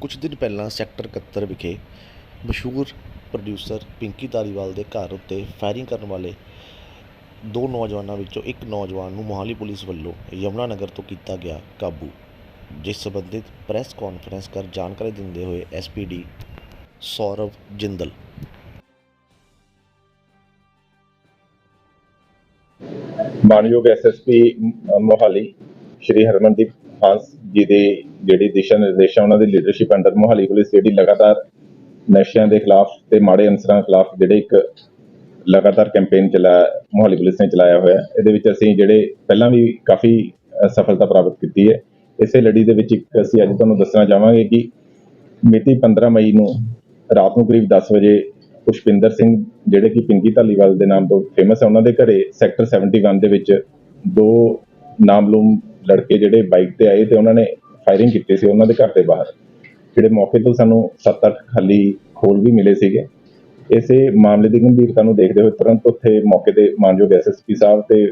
ਕੁਝ ਦਿਨ ਪਹਿਲਾਂ ਸੈਕਟਰ 71 ਵਿਖੇ ਮਸ਼ਹੂਰ ਪ੍ਰੋਡਿਊਸਰ ਪਿੰਕੀ ਧਾਲੀਵਾਲ ਦੇ ਘਰ ਉੱਤੇ ਫਾਇਰਿੰਗ ਕਰਨ ਵਾਲੇ ਦੋ ਨੌਜਵਾਨਾਂ ਵਿੱਚੋਂ ਇੱਕ ਨੌਜਵਾਨ ਨੂੰ ਮੋਹਾਲੀ ਪੁਲਿਸ ਵੱਲੋਂ ਯਮੁਨਾ ਨਗਰ ਤੋਂ ਕੀਤਾ ਗਿਆ ਕਾਬੂ, ਜਿਸ ਸੰਬੰਧਿਤ ਪ੍ਰੈਸ ਕਾਨਫਰੰਸ ਕਰ ਜਾਣਕਾਰੀ ਦਿੰਦੇ ਹੋਏ ਐਸਪੀਡੀ ਸੌਰਵ ਜਿੰਦਲ। ਮਾਨਯੋਗ ਐਸਐਸਪੀ ਮੋਹਾਲੀ ਸ਼੍ਰੀ ਹਰਮਨਦੀਪ ਹਾਂਸ ਜੀ ਦੇ ਜਿਹੜੀ ਦਿਸ਼ਾ ਨਿਰਦੇਸ਼ ਆ ਉਹਨਾਂ ਦੀ ਲੀਡਰਸ਼ਿਪ ਅੰਡਰ ਮੋਹਾਲੀ ਪੁਲਿਸ ਜਿਹੜੀ ਲਗਾਤਾਰ ਨਸ਼ਿਆਂ ਦੇ ਖਿਲਾਫ ਤੇ ਮਾੜੇ ਅਨਸਰਾਂ ਖਿਲਾਫ ਜਿਹੜੇ ਇੱਕ ਲਗਾਤਾਰ ਕੈਂਪੇਨ ਚਲਾ ਮੋਹਾਲੀ ਪੁਲਿਸ ਨੇ ਚਲਾਇਆ ਹੋਇਆ ਇਹਦੇ ਵਿੱਚ ਅਸੀਂ ਜਿਹੜੇ ਪਹਿਲਾਂ ਵੀ ਕਾਫੀ ਸਫਲਤਾ ਪ੍ਰਾਪਤ ਕੀਤੀ ਹੈ। ਇਸੇ ਲੜੀ ਦੇ ਵਿੱਚ ਇੱਕ ਅਸੀਂ ਅੱਜ ਤੁਹਾਨੂੰ ਦੱਸਣਾ ਚਾਹਾਂਗੇ ਕਿ ਮਿਤੀ 15 ਮਈ ਨੂੰ ਰਾਤ ਨੂੰ ਕਰੀਬ 10 ਵਜੇ ਪੁਸ਼ਪਿੰਦਰ ਸਿੰਘ ਜਿਹੜੇ ਕਿ ਪਿੰਕੀ ਧਾਲੀਵਾਲ ਦੇ ਨਾਮ ਤੋਂ ਫੇਮਸ ਹੈ, ਉਹਨਾਂ ਦੇ ਘਰੇ ਸੈਕਟਰ 71 ਦੇ ਵਿੱਚ ਦੋ ਨਾਮਲੂਮ ਲੜਕੇ ਜਿਹੜੇ ਬਾਈਕ ਤੇ ਆਏ ਤੇ ਉਹਨਾਂ ਨੇ ਫਾਇਰਿੰਗ ਕੀਤੀ ਸੀ ਉਹਨਾਂ ਦੇ ਘਰ ਦੇ ਬਾਹਰ। ਜਿਹੜੇ ਮੌਕੇ ਤੋਂ ਸਾਨੂੰ 7-8 ਖਾਲੀ ਖੋਲ ਵੀ ਮਿਲੇ ਸੀਗੇ। ਇਸੇ ਮਾਮਲੇ ਦੀ ਗੰਭੀਰਤਾ ਨੂੰ ਦੇਖਦੇ ਹੋਏ ਤੁਰੰਤ ਉੱਥੇ ਮੌਕੇ ਤੇ ਮਾਨਯੋਗ ਐਸਐਸਪੀ ਸਾਹਿਬ ਤੇ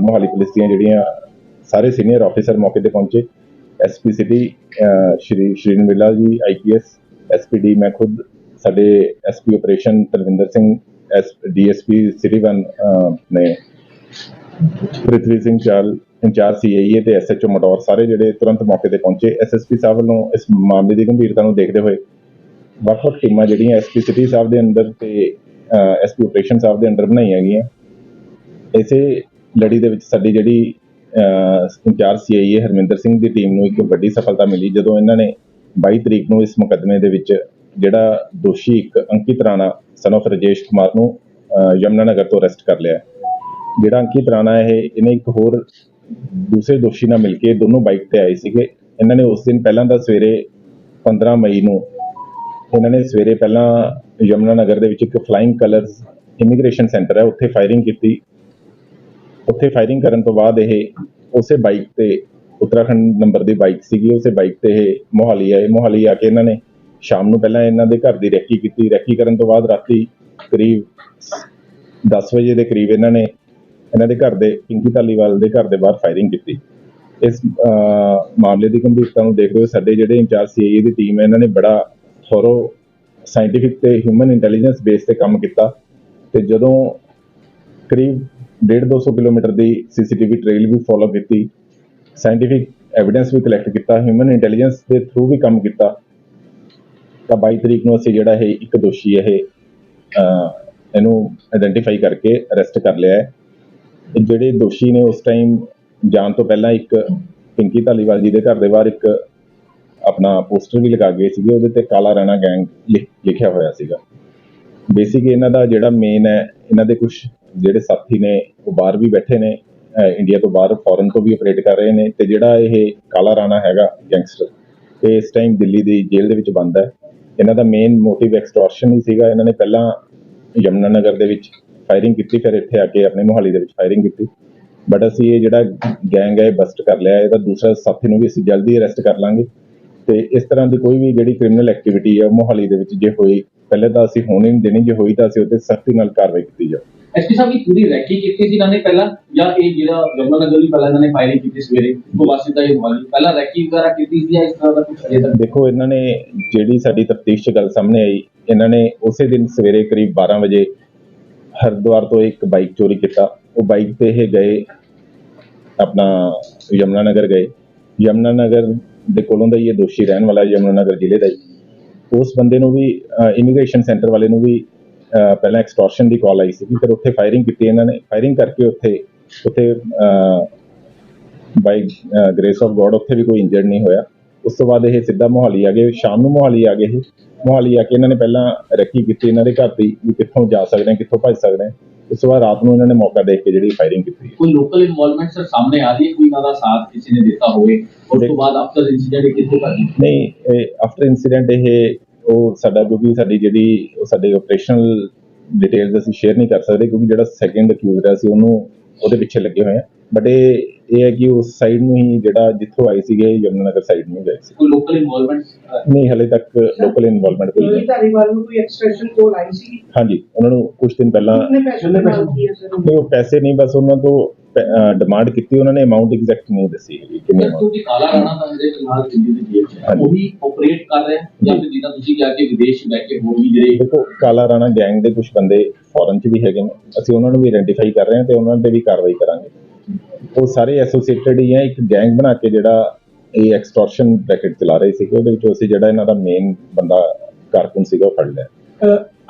ਮੋਹਾਲੀ ਪੁਲਿਸ ਦੀਆਂ ਜਿਹੜੀਆਂ ਸਾਰੇ ਸੀਨੀਅਰ ਆਫੀਸਰ ਮੌਕੇ ਤੇ ਪਹੁੰਚੇ। ਐਸਪੀ ਸਿਟੀ ਸ਼੍ਰੀ ਸ਼੍ਰੀ ਨਵੀਲਾ ਜੀ ਆਈਪੀਐਸ ਐਸਪੀਡੀ ਮੈਂ ਖੁਦ ਸਾਡੇ SP operation Tarvinder Singh S DSP city one ਨੇ, ਪ੍ਰਿਥਵੀ ਸਿੰਘ ਚਾਲ ਇੰਚਾਰਜ ਸੀਆਈਏ ਤੇ ਐਸਐਚਓ ਮਟੌਰ ਸਾਰੇ ਜਿਹੜੇ ਤੁਰੰਤ ਮੌਕੇ ਤੇ ਪਹੁੰਚੇ ਐਸਐਸਪੀ ਸਾਹਿਬ ਵੱਲੋਂ ਇਸ ਮਾਮਲੇ ਦੀ ਗੰਭੀਰਤਾ ਨੂੰ ਦੇਖਦੇ ਹੋਏ ਵੱਖ-ਵੱਖ ਟੀਮਾਂ ਜਿਹੜੀਆਂ ਐਸਪੀ ਸਿਟੀ ਸਾਹਿਬ ਦੇ ਅੰਦਰ ਤੇ ਐਸਪੀ ਆਪਰੇਸ਼ਨ ਸਾਹਿਬ ਦੇ ਅੰਦਰ ਬਣਾਈਆਂ ਗਈਆਂ। ਇਸੇ ਲੜੀ ਦੇ ਵਿੱਚ ਸਾਡੀ ਜਿਹੜੀ ਇੰਚਾਰਜ ਸੀਆਈਏ ਹਰਮਿੰਦਰ ਸਿੰਘ ਦੀ ਟੀਮ ਨੂੰ ਇੱਕ ਵੱਡੀ ਸਫਲਤਾ ਮਿਲੀ ਜਦੋਂ ਇਹਨਾਂ ਨੇ 22 ਤਰੀਕ ਨੂੰ ਇਸ ਮੁਕੱਦਮੇ ਦੇ ਵਿੱਚ ਜਿਹੜਾ ਦੋਸ਼ੀ ਇੱਕ ਅੰਕਿਤ ਰਾਣਾ ਸਨ of ਰਜੇਸ਼ ਕੁਮਾਰ ਨੂੰ ਅਹ, ਨਗਰ ਤੋਂ ਅਰੈਸਟ ਕਰ ਲਿਆ। ਜਿਹੜਾ ਅੰਕਿਤ ਰਾਣਾ ਇਹ ਇਹਨੇ ਇੱਕ ਹੋਰ ਦੂਸਰੇ ਦੋਸ਼ੀ ਨਾਲ ਮਿਲ ਕੇ ਦੋਨੋਂ ਬਾਈਕ ਤੇ ਆਏ ਸੀਗੇ। ਇਹਨਾਂ ਨੇ ਉਸ ਦਿਨ ਪਹਿਲਾਂ ਦਾ ਸਵੇਰੇ 15 ਮਈ ਨੂੰ ਇਹਨਾਂ ਨੇ ਸਵੇਰੇ ਪਹਿਲਾਂ ਯਮੁਨਾ ਨਗਰ ਦੇ ਵਿੱਚ ਇੱਕ ਫਲਾਈਂਗ ਕਲਰਸ ਇਮੀਗ੍ਰੇਸ਼ਨ ਸੈਂਟਰ ਹੈ, ਉੱਥੇ ਫਾਇਰਿੰਗ ਕੀਤੀ। ਉੱਥੇ ਫਾਇਰਿੰਗ ਕਰਨ ਤੋਂ ਬਾਅਦ ਇਹ ਉਸੇ ਬਾਈਕ ਤੇ ਉੱਤਰਾਖੰਡ ਨੰਬਰ ਦੀ ਬਾਈਕ ਸੀਗੀ, ਉਸੇ ਬਾਈਕ ਤੇ ਇਹ ਮੋਹਾਲੀ ਆਏ। ਮੋਹਾਲੀ ਆ ਕੇ ਇਹਨਾਂ ਨੇ ਸ਼ਾਮ ਨੂੰ ਪਹਿਲਾਂ ਇਹਨਾਂ ਦੇ ਘਰ ਦੀ ਰੈਕੀ ਕੀਤੀ। ਰੈਕੀ ਕਰਨ ਤੋਂ ਬਾਅਦ ਰਾਤੀ ਕਰੀਬ 10 ਵਜੇ ਦੇ ਕਰੀਬ ਇਹਨਾਂ ਨੇ ਇਹਨਾਂ ਦੇ ਘਰ ਦੇ, ਪਿੰਕੀ ਧਾਲੀਵਾਲ ਦੇ ਘਰ ਦੇ ਬਾਹਰ ਫਾਇਰਿੰਗ ਕੀਤੀ। ਇਸ ਮਾਮਲੇ ਦੀ ਗੰਭੀਰਤਾ ਨੂੰ ਦੇਖਦੇ ਹੋਏ ਸਾਡੇ ਜਿਹੜੇ ਇੰਚਾਰਜ ਸੀਆਈਏ ਦੀ ਟੀਮ ਹੈ, ਇਹਨਾਂ ਨੇ ਬੜਾ ਥੋਰੋ ਸਾਇੰਟੀਫਿਕ ਤੇ ਹਿਊਮਨ ਇੰਟੈਲੀਜੈਂਸ ਬੇਸ ਤੇ ਕੰਮ ਕੀਤਾ ਤੇ ਜਦੋਂ ਕਰੀਬ 1.5-200 ਕਿਲੋਮੀਟਰ ਦੀ ਸੀਸੀਟੀਵੀ ਟ੍ਰੇਲ ਵੀ ਫੋਲੋ ਕੀਤੀ ਸਾਇੰਟੀਫਿਕ ਐਵੀਡੈਂਸ ਵੀ ਕਲੈਕਟ ਕੀਤਾ ਹਿਊਮਨ ਇੰਟੈਲੀਜੈਂਸ ਦੇ ਥਰੂ ਵੀ ਕੰਮ ਕੀਤਾ, ਤਾਂ 22 ਤਰੀਕ ਨੂੰ ਅਸੀਂ ਜਿਹੜਾ ਇਹ ਇੱਕ ਦੋਸ਼ੀ ਇਹ ਇਹਨੂੰ ਆਇਡੈਂਟੀਫਾਈ ਕਰਕੇ ਅਰੈਸਟ ਕਰ ਲਿਆ ਹੈ। ਜਿਹੜੇ ਦੋਸ਼ੀ ਨੇ ਉਸ ਟਾਈਮ ਜਾਣ ਤੋਂ ਪਹਿਲਾਂ ਇੱਕ ਪਿੰਕੀ ਧਾਲੀਵਾਲ ਜੀ ਦੇ ਘਰ ਦੇ ਬਾਹਰ ਇੱਕ ਆਪਣਾ ਪੋਸਟਰ ਵੀ ਲਗਾ ਗਏ ਸੀਗੇ, ਉਹਦੇ ਤੇ ਕਾਲਾ ਰਾਣਾ ਗੈਂਗ ਲਿਖ- ਲਿਖਿਆ ਹੋਇਆ ਸੀਗਾ। ਬੇਸਿਕ ਇਹਨਾਂ ਦਾ ਜਿਹੜਾ ਮੇਨ ਹੈ, ਇਹਨਾਂ ਦੇ ਕੁਝ ਜਿਹੜੇ ਸਾਥੀ ਨੇ, ਉਹ ਬਾਹਰ ਵੀ ਬੈਠੇ ਨੇ ਇੰਡੀਆ ਤੋਂ ਬਾਹਰ ਫੋਰਨ ਤੋਂ ਵੀ ਆਪਰੇਟ ਕਰ ਰਹੇ ਨੇ ਤੇ ਜਿਹੜਾ ਇਹ ਕਾਲਾ ਰਾਣਾ ਹੈਗਾ ਗੈਂਗਸਟਰ ਤੇ ਇਸ ਟਾਈਮ ਦਿੱਲੀ ਦੀ ਜੇਲ੍ਹ ਦੇ ਵਿੱਚ ਬੰਦ ਹੈ। ਇਹਨਾਂ ਦਾ ਮੇਨ ਮੋਟਿਵ ਐਕਸਟੋਰਸ਼ਨ ਹੀ ਸੀਗਾ। ਇਹਨਾਂ ਨੇ ਪਹਿਲਾਂ ਯਮੁਨਾ ਨਗਰ ਦੇ ਵਿੱਚ ਫਾਇਰਿੰਗ ਕੀਤੀ ਫਿਰ ਇੱਥੇ ਆ ਕੇ ਆਪਣੇ ਮੁਹਾਲੀ ਦੇ ਵਿੱਚ ਫਾਇਰਿੰਗ ਕੀਤੀ। ਬਟ ਅਸੀਂ ਇਹ ਜਿਹੜਾ ਗੈਂਗ ਹੈ ਬਸਟ ਕਰ ਲਿਆ। ਇਹਦਾ ਦੂਸਰਾ ਸਾਥੀ ਨੂੰ ਵੀ ਅਸੀਂ ਜਲਦੀ ਅਰੈਸਟ ਕਰ ਲਾਂਗੇ। ਤੇ ਇਸ ਤਰ੍ਹਾਂ ਦੀ ਕੋਈ ਵੀ ਜਿਹੜੀ ਕ੍ਰਿਮੀਨਲ ਐਕਟੀਵਿਟੀ ਹੈ ਮੁਹਾਲੀ ਦੇ ਵਿੱਚ ਜੇ ਹੋਈ ਪਹਿਲੇ ਤਾਂ ਅਸੀਂ ਹੋਣ ਨਹੀਂ ਦੇਣੀ ਜੇ ਹੋਈ ਤਾਂ ਅਸੀਂ ਉਹਤੇ ਸਖਤੀ ਨਾਲ ਕਾਰਵਾਈ ਕੀਤੀ ਜਾਵੇ ਐਸਪੀ ਸਾਹਿਬ ਇਹ ਪੂਰੀ ਰੈਕੀ ਕੀਤੀ ਸੀ ਇਹਨਾਂ ਨੇ ਪਹਿਲਾਂ? ਜਾਂ ਇਹ ਜਿਹੜਾ ਜਮਨਾ ਨਗਰ ਵੀ ਪਹਿਲਾਂ ਇਹਨਾਂ ਨੇ ਫਾਇਰਿੰਗ ਕੀਤੀ ਸਵੇਰੇ? ਤੋਂ ਬਾਅਦ ਸਿੱਧਾ ਇਹ ਮੋਹਾਲੀ ਪਹਿਲਾਂ ਰੈਕੀ ਵਗੈਰਾ ਕੀਤੀ ਸੀ ਜਾਂ ਇਸ ਤਰ੍ਹਾਂ ਦਾ ਕੁਝ ਅਜੇ ਤੱਕ? ਦੇਖੋ ਇਹਨਾਂ ਨੇ ਜਿਹੜੀ ਸਾਡੀ ਤਫਤੀਸ਼ 'ਚ ਗੱਲ ਸਾਹਮਣੇ ਆਈ ਇਹਨਾਂ ਨੇ ਉਸੇ ਦਿਨ ਸਵੇਰੇ ਕਰੀਬ 12 ਵਜੇ ਹਰਿਦੁਆਰ ਤੋਂ ਇੱਕ ਬਾਈਕ ਚੋਰੀ ਕੀਤਾ। ਉਹ ਬਾਈਕ ਤੇ ਇਹ ਗਏ ਆਪਣਾ ਯਮੁਨਾ ਨਗਰ ਗਏ। ਯਮੁਨਾ ਨਗਰ ਦੇ ਕੋਲੋਂ ਦਾ ਹੀ ਇਹ ਦੋਸ਼ੀ ਰਹਿਣ ਵਾਲਾ ਹੈ, ਯਮੁਨਾ ਨਗਰ ਜ਼ਿਲ੍ਹੇ ਦਾ ਹੀ। ਉਸ ਬੰਦੇ ਨੂੰ ਵੀ ਇਮੀਗ੍ਰੇਸ਼ਨ ਸੈਂਟਰ ਵਾਲੇ ਨੂੰ ਵੀ ਪਹਿਲਾਂ ਐਕਸਟੋਰਸ਼ਨ ਦੀ ਕਾਲ ਆਈ ਸੀ ਫਿਰ ਉੱਥੇ ਫਾਇਰਿੰਗ ਕੀਤੀ ਇਹਨਾਂ ਨੇ। ਫਾਇਰਿੰਗ ਕਰਕੇ ਉੱਥੇ ਉੱਥੇ ਬਾਈ ਗ੍ਰੇਸ ਆਫ ਗੋਡ ਉੱਥੇ ਵੀ ਕੋਈ ਇੰਜਰਡ ਨਹੀਂ ਹੋਇਆ। ਉਸ ਤੋਂ ਬਾਅਦ ਇਹ ਸਿੱਧਾ ਮੋਹਾਲੀ ਆ ਗਏ ਸ਼ਾਮ ਨੂੰ ਮੋਹਾਲੀ ਆ ਗਏ ਇਹ। ਮੋਹਾਲੀ ਆ ਕੇ ਇਹਨਾਂ ਨੇ ਪਹਿਲਾਂ ਰੱਖੀ ਕੀਤੀ ਇਹਨਾਂ ਦੇ ਘਰ ਦੀ ਵੀ ਕਿੱਥੋਂ ਜਾ ਸਕਦੇ ਆ ਕਿੱਥੋਂ ਭੱਜ ਸਕਦੇ ਆ ਉਸ ਤੋਂ ਬਾਅਦ ਰਾਤ ਨੂੰ ਇਹਨਾਂ ਨੇ ਮੌਕਾ ਦੇਖ ਕੇ ਜਿਹੜੀ ਫਾਇਰਿੰਗ ਕੀਤੀ ਕੋਈ ਲੋਕਲ ਇਨਵੋਲਵਮੈਂਟ ਸਰ ਸਾਹਮਣੇ ਆ ਰਹੀ ਹੈ? ਕੋਈ ਇਹਨਾਂ ਦਾ ਸਾਥ ਕਿਸੇ ਨੇ ਦਿੱਤਾ ਹੋਵੇ? ਉਸ ਤੋਂ ਬਾਅਦ ਆਫਟਰ ਇਨਸੀਡੈਂਟ ਕਿੱਥੇ ਭੱਜੀ ਨਹੀਂ ਆਫਟਰ ਇਨਸੀਡੈਂਟ ਇਹ ਉਹ ਸਾਡਾ ਕਿਉਂਕਿ ਸਾਡੀ ਜਿਹੜੀ ਉਹ ਸਾਡੇ ਆਪਰੇਸ਼ਨਲ ਡਿਟੇਲਸ ਅਸੀਂ ਸ਼ੇਅਰ ਨਹੀਂ ਕਰ ਸਕਦੇ ਕਿਉਂਕਿ ਜਿਹੜਾ ਸੈਕੰਡ ਅਕਿਊਜ਼ਡ ਅਸੀਂ ਉਹਨੂੰ ਉਹਦੇ ਪਿੱਛੇ ਲੱਗੇ ਹੋਏ ਆ। ਬਟ ਇਹ ਇਹ ਹੈ ਕਿ ਉਸ ਸਾਈਡ ਨੂੰ ਹੀ ਜਿਹੜਾ ਜਿੱਥੋਂ ਆਏ ਸੀਗੇ ਯਮੁਨਾ ਨਗਰ ਸਾਈਡ ਨੂੰ ਗਏ ਸੀ। ਕੋਈ ਲੋਕਲ ਇਨਵੋਲਵਮੈਂਟ ਨਹੀਂ ਹਲੇ ਤੱਕ ਲੋਕਲ ਇਨਵੋਲਵਮੈਂਟ ਕੋਈ ਮੇਰੀ ਨਹੀਂ। ਧਾਰੀਵਾਲ ਨੂੰ ਕੋਈ ਐਕਸਟ੍ਰੈਕਸ਼ਨ ਕੋਲ ਆਈ ਸੀ ਹਾਂਜੀ ਉਹਨਾਂ ਨੂੰ ਕੁਝ ਦਿਨ ਪਹਿਲਾਂ ਕਿੰਨੇ ਪੈਸੇ ਦੀ ਮੰਗ ਕੀ ਹੈ ਸਰ? ਨਹੀਂ ਉਹ ਪੈਸੇ ਨਹੀਂ ਬਸ ਉਹਨਾਂ ਤੋਂ ਡਿਮਾਂਡ ਕੀਤੀ ਉਹਨਾਂ ਨੇ ਅਮਾਉਂਟ ਐਗਜ਼ੈਕਟ ਨਹੀਂ ਦੱਸੀ ਕਿੰਨੀ ਕਿਉਂਕਿ ਕਾਲਾ ਰਾਣਾ ਤਾਂ ਜਿਹੜੇ ਫਿਲਹਾਲ ਦਿੱਲੀ ਦੀ ਜੇਲ੍ਹ 'ਚ। ਉਹੀ ਆਪਰੇਟ ਕਰ ਰਿਹਾ ਜਾਂ ਫਿਰ ਜਿੱਦਾਂ ਤੁਸੀਂ ਕਿਹਾ ਕਿ ਵਿਦੇਸ਼ ਬਹਿ ਕੇ ਹੋਰ ਵੀ ਜਿਹੜੇ ਦੇਖੋ ਕਾਲਾ ਰਾਣਾ ਗੈਂਗ ਦੇ ਕੁਝ ਬੰਦੇ ਫੋਰਨ 'ਚ ਵੀ ਹੈਗੇ ਨੇ। ਅਸੀਂ ਉਹਨਾਂ ਨੂੰ ਵੀ ਆਇਡੈਂਟੀਫਾਈ ਕਰ ਰਹੇ ਹਾਂ ਤੇ ਉਹਨਾਂ ਤੇ ਵੀ ਕਾਰਵਾਈ ਕਰਾਂਗੇ। ਉਹ ਸਾਰੇ ਐਸੋਸੀਏਟਡ ਹੀ ਹੈ ਇੱਕ ਗੈਂਗ ਬਣਾ ਕੇ ਜਿਹੜਾ ਇਹ ਐਕਸਟੋਰਸ਼ਨ ਰੈਕਟ ਚਲਾ ਰਹੇ ਸੀਗੇ ਉਹਦੇ ਵਿੱਚੋਂ ਅਸੀਂ ਜਿਹੜਾ ਇਹਨਾਂ ਦਾ ਮੇਨ ਬੰਦਾ ਕਾਰਕੁਨ ਸੀਗਾ ਉਹ ਫੜ ਲਿਆ।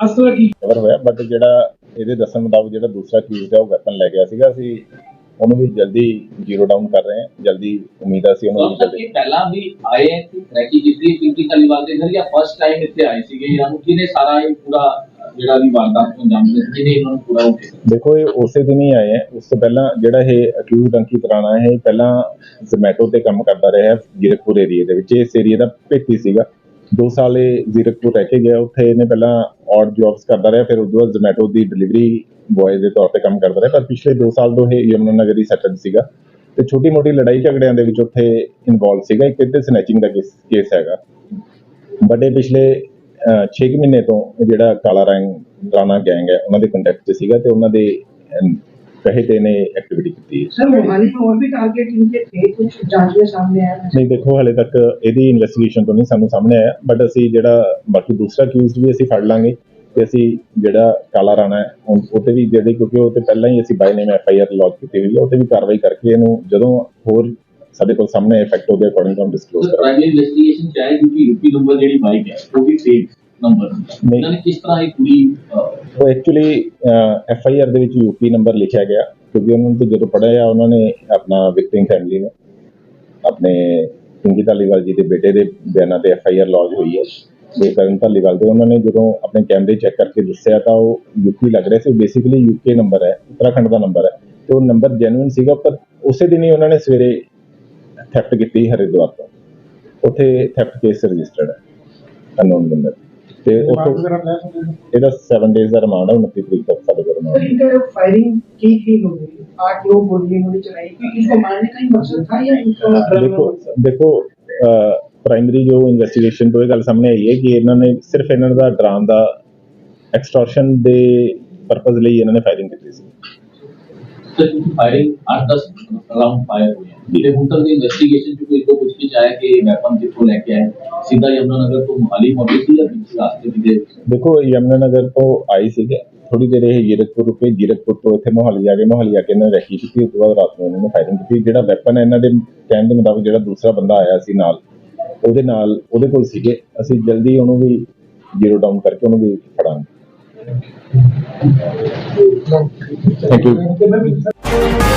ਅਸਲਾ ਕੀ? ਕਵਰ ਹੋਇਆ ਬਟ ਜਿਹੜਾ ਇਹਦੇ ਦੱਸਣ ਮੁਤਾਬਕ ਜਿਹੜਾ ਦੂਸਰਾ ਅਕਿਊਜ਼ਡ ਹੈ ਉਹ ਵੈਪਨ ਲੈ ਗਿਆ ਸੀਗਾ ਅਸੀਂ ਉਹਨੂੰ ਵੀ ਜਲਦੀ ਜ਼ੀਰੋ ਡਾਊਨ ਕਰ ਰਹੇ ਹਾਂ ਜਲਦੀ ਉਮੀਦ ਹੈ ਅਸੀਂ ਉਹਨੂੰ ਵੀ ਜਲਦੀ ਪਹਿਲਾਂ ਵੀ ਆਏ ਕਿ ਰੈਕੀ ਕੀਤੀ ਪਿੰਕੀ ਧਾਲੀਵਾਲ ਦੇ ਘਰ ਜਾਂ ਫਸਟ ਟਾਈਮ ਇੱਥੇ ਆਏ ਸੀਗੇ ਇਹਨਾਂ ਨੂੰ ਕਿਹਨੇ ਸਾਰਾ ਇਹ ਪੂਰਾ ਜਿਹੜਾ ਵੀ ਵਾਰਦਾਤ ਨੂੰ ਅੰਜਾਮ ਦਿੱਤਾ ਕਿਹਨੇ ਇਹਨਾਂ ਨੂੰ ਪੂਰਾ ਉੱਠੇ ਦੇਖੋ, ਇਹ ਉਸੇ ਦਿਨ ਹੀ ਆਏ ਹੈ ਉਸ ਤੋਂ ਪਹਿਲਾਂ ਜਿਹੜਾ ਇਹ ਅਕਿਊਜ਼ਡ ਅੰਕਿਤ ਰਾਣਾ ਹੈ ਇਹ ਪਹਿਲਾਂ ਜ਼ੋਮੈਟੋ ਤੇ ਕੰਮ ਕਰਦਾ ਰਿਹਾ ਹੈ ਜ਼ੀਰਕਪੁਰ ਏਰੀਆ ਦੇ ਵਿੱਚ। ਇਸ ਏਰੀਆ ਦਾ ਭੇਤੀ ਸੀਗਾ। 2 ਸਾਲ ਇਹ ਜ਼ੀਰਕਪੁਰ ਰਹਿ ਕੇ ਗਿਆ। ਉੱਥੇ ਇਹਨੇ ਪਹਿਲਾਂ ਔਡ ਜੌਬਸ ਕਰਦਾ ਰਿਹਾ, ਫਿਰ ਉਦੋਂ ਬਾਅਦ ਜ਼ੋਮੈਟੋ ਦੀ ਡਿਲੀਵਰੀ ਬॉय ਦੇ ਤੌਰ ਤੇ ਕੰਮ ਕਰਦਾ ਰਿਹਾ। ਪਰ ਪਿਛਲੇ 2 ਸਾਲ ਤੋਂ ਇਹ ਯਮੁਨਾ ਨਗਰ ਹੀ ਸੈਟਲਡ ਸੀਗਾ। ਤੇ ਛੋਟੀ ਮੋਟੀ ਲੜਾਈ ਝਗੜਿਆਂ ਦੇ ਵਿੱਚ ਉੱਥੇ ਇਨਵੋਲਵ ਸੀਗਾ। ਇੱਕ ਇੱਥੇ ਸਨੈਚਿੰਗ ਦਾ ਕੇਸ ਹੈਗਾ। ਬਟ ਪਿਛਲੇ 6 ਮਹੀਨੇ ਤੋਂ ਜਿਹੜਾ ਕਾਲਾ ਰੰਗ ਰਾਣਾ ਗੈਂਗ ਹੈ ਉਹਨਾਂ ਦੇ ਕੰਟੈਕਟ 'ਚ ਸੀਗਾ ਤੇ ਉਹਨਾਂ ਦੇ ਕਹੇ ਤੇ ਨੇ ਐਕਟੀਵਿਟੀ ਕੀਤੀ ਸਰ ਮੋਹਾਲੀ ਤੋਂ ਵੀ ਟਾਰਗੇਟ ਇਨਕੇ ਤੇ ਕੁਝ ਜਾਂਚ ਵਿੱਚ ਸਾਹਮਣੇ ਆਇਆ ਨਹੀਂ ਦੇਖੋ ਹਲੇ ਤੱਕ ਇਹਦੀ ਇਨਵੈਸਟੀਗੇਸ਼ਨ ਤੋਂ ਨਹੀਂ ਸਾਨੂੰ ਸਾਹਮਣੇ ਆਇਆ ਬਟ ਅਸੀਂ ਜਿਹੜਾ ਬਾਕੀ ਦੂਸਰਾ ਅਕਿਊਜ਼ਡ ਵੀ ਅਸੀਂ ਫੜ ਲਾਂਗੇ ਤੇ ਅਸੀਂ ਜਿਹੜਾ ਕਾਲਾ ਰਾਣਾ ਹੈ ਉਹਤੇ ਵੀ ਜਿਹੜੇ ਕਿਉਂਕਿ ਉਹ ਤੇ ਪਹਿਲਾਂ ਹੀ ਅਸੀਂ by name F I R lodge ਕੀਤੀ ਹੋਈ ਹੈ ਉਹਤੇ ਵੀ ਕਾਰਵਾਈ ਕਰਕੇ ਇਹਨੂੰ ਜਦੋਂ ਹੋਰ ਸਾਡੇ ਕੋਲ ਸਾਹਮਣੇ ਇਫੈਕਟ ਉਹਦੇ ਅਕੋਰਡਿੰਗ ਤੋਂ ਡਿਸਕਲੋਜ਼ ਕਰਾਂਗੇ। ਇਨਵੈਸਟੀਗੇਸ਼ਨ ਚ ਆਇਆ ਕਿਉਂਕਿ ਯੂਪੀ ਨੰਬਰ ਜਿਹੜੀ ਬਾਈਕ ਹੈ ਉਹ ਵੀ ਫੇਕ ਨੰਬਰ ਇਹਨਾਂ ਨੇ ਕਿਸ ਤਰ੍ਹਾਂ ਇਹ ਪੂਰੀ ਉਹ ਐਕਚੁਅਲੀ ਐਫ ਆਈ ਆਰ ਦੇ ਵਿੱਚ ਯੂਪੀ ਨੰਬਰ ਲਿਖਿਆ ਗਿਆ ਕਿਉਂਕਿ ਉਹਨਾਂ ਨੂੰ ਜਦੋਂ ਪੜਿਆ ਉਹਨਾਂ ਨੇ ਆਪਣਾ ਵਿਕਟਿਮ ਫੈਮਿਲੀ ਨੇ ਆਪਣੇ ਪਿੰਕੀ ਧਾਲੀਵਾਲ ਜੀ ਦੇ ਬੇਟੇ ਦੇ ਬਿਆਨਾਂ ਤੇ ਐਫ ਆਈ ਆਰ ਲੌਂਚ ਹੋਈ ਹੈ। ਤੇ ਕਰਨ ਧਾਲੀਵਾਲ ਦੇ ਉਹਨਾਂ ਨੇ ਜਦੋਂ ਆਪਣੇ ਕੈਮਰੇ ਚੈੱਕ ਕਰਕੇ ਦੱਸਿਆ ਤਾਂ ਉਹ ਯੂਪੀ ਲੱਗ ਰਿਹਾ ਸੀ। ਬੇਸਿਕਲੀ ਯੂਕੇ ਨੰਬਰ ਹੈ ਉੱਤਰਾਖੰਡ ਦਾ ਨੰਬਰ ਹੈ। ਤੇ ਉਹ ਨੰਬਰ ਜੈਨੂਇਨ ਸੀਗਾ ਪਰ ਉਸੇ ਦਿਨ ਹੀ ਉਹਨਾਂ ਨੇ ਸਵੇਰੇ ਥੈਫਟ ਕੀਤੀ ਹਰਿਦੁਆਰ ਤੋਂ ਉੱਥੇ ਥੈਫਟ ਕੇਸ ਰਜਿਸਟਰਡ ਹੈ ਅਨਨੋਨ ਬੰਦਾ ਤੇ ਉੱਥੋਂ ਇਹਦਾ 7 ਡੇਜ਼ ਦਾ ਰਿਮਾਂਡ ਹੈ 29 ਤਰੀਕ ਤੱਕ ਸਾਡੇ ਕੋਲ सर ਰਿਮਾਂਡ इनका फायरिंग की थी होगी आठ लोग गोली गोली चलाई थी इसको मारने का ही मकसद था या इनका ਦੇਖੋ ਦੇਖੋ ਪ੍ਰਾਇਮਰੀ ਜੋ ਇਨਵੈਸਟੀਗੇਸ਼ਨ ਤੋਂ ਇਹ ਗੱਲ ਸਾਹਮਣੇ ਆਈ ਹੈ ਕਿ ਇਹਨਾਂ ਨੇ ਸਿਰਫ ਇਹਨਾਂ ਦਾ ਡਰਾਉਣ ਦਾ ਐਕਸਟੋਰਸ਼ਨ ਦੇ ਪਰਪਸ ਲਈ ਇਹਨਾਂ ਨੇ ਫਾਇਰਿੰਗ ਕੀਤੀ ਸੀ ਸਰ ਕਿਉਂਕਿ ਫਾਇਰਿੰਗ 8-10 ਰਾਉਂਡ ਫਾਇਰ ਹੋਏ ਹੈ ਤੇ ਹੁਣ ਤੱਕ ਦੀ ਇਨਵੈਸਟੀਗੇਸ਼ਨ ਚ ਕੋਈ ਤੋਂ ਕੁਝ ਨਹੀਂ ਆਇਆ ਕਿ ਵੈਪਨ ਕਿੱਥੋਂ ਲੈ ਕੇ ਆਏ? ਸਿੱਧਾ ਯਮਨਾ ਨਗਰ ਤੋਂ ਮੁਹਾਲੀ ਪਹੁੰਚੇ ਸੀ ਜਾਂ ਪਿੱਛੇ ਤੋਂ ਆਈ ਸੀਗੇ। ਥੋੜੀ ਦੇਰ ਇਹ ਜੀਰਕਪੁਰ ਰੁਕੇ। ਜੀਰਕਪੁਰ ਤੋਂ ਇੱਥੇ ਮੋਹਾਲੀ ਆ ਗਏ। ਮੋਹਾਲੀ ਆ ਕੇ ਇਹਨਾਂ ਨੇ ਰੈਕੀ ਕੀਤੀ। ਉਸ ਤੋਂ ਬਾਅਦ ਰਾਤ ਨੂੰ ਇਹਨਾਂ ਨੇ ਫਾਇਰਿੰਗ ਕੀਤੀ। ਜਿਹੜਾ ਵੈਪਨ ਇਹਨਾਂ ਦੇ ਕਹਿਣ ਦੇ ਮੁਤਾਬਕ ਜਿਹੜਾ ਦੂਸਰਾ ਬੰਦਾ ਆਇਆ ਸੀ ਨਾਲ, ਉਹਦੇ ਨਾਲ ਉਹਦੇ ਕੋਲ ਸੀਗੇ। ਅਸੀਂ ਜਲਦੀ ਉਹਨੂੰ ਵੀ ਜ਼ੀਰੋ ਡਾਊਨ ਕਰਕੇ ਉਹਨੂੰ ਵੀ ਫੜਾਂਗੇ। Thank you.